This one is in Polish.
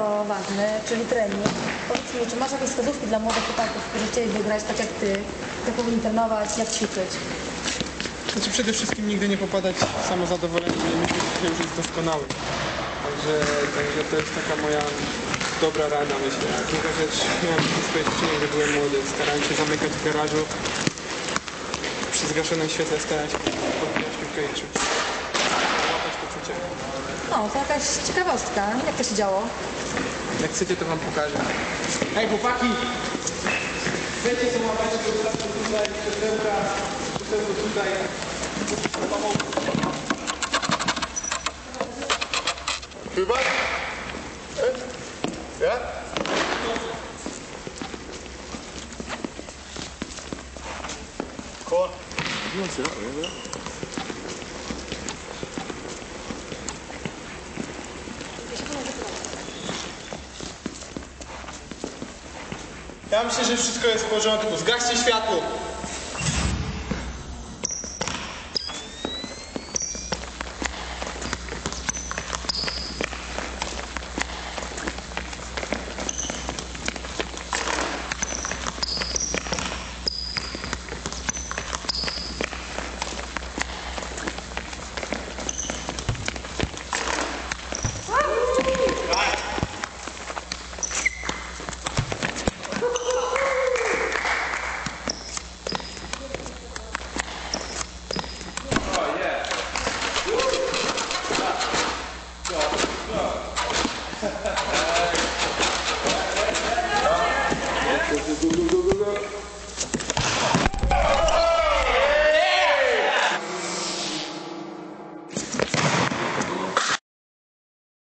Ważne, czyli trening. Powiedz mi, czy masz jakieś wskazówki dla młodych chłopaków, którzy chcieliby grać tak jak ty? Jak powinni trenować, jak ćwiczyć? Znaczy przede wszystkim nigdy nie popadać w samozadowolenie i myśleć, że już jest doskonały. Także, także to jest taka moja dobra rada, myślę. Druga rzecz, miałem takie swoje gdy byłem młody. Starałem się zamykać w garażu. Przy zgaszonym świetle starałem się podbijać piłkę i czuć. Łapać cię. No, to jakaś ciekawostka. Jak to się działo? Jak chcecie, to wam pokażę. Hej, chłopaki! Chcecie są łapać do tutaj, krzesełka, krzesełko tutaj. Hubert? Eh? Ja? Kom. Ja myślę, że wszystko jest w porządku. Zgaście światło. Yeah!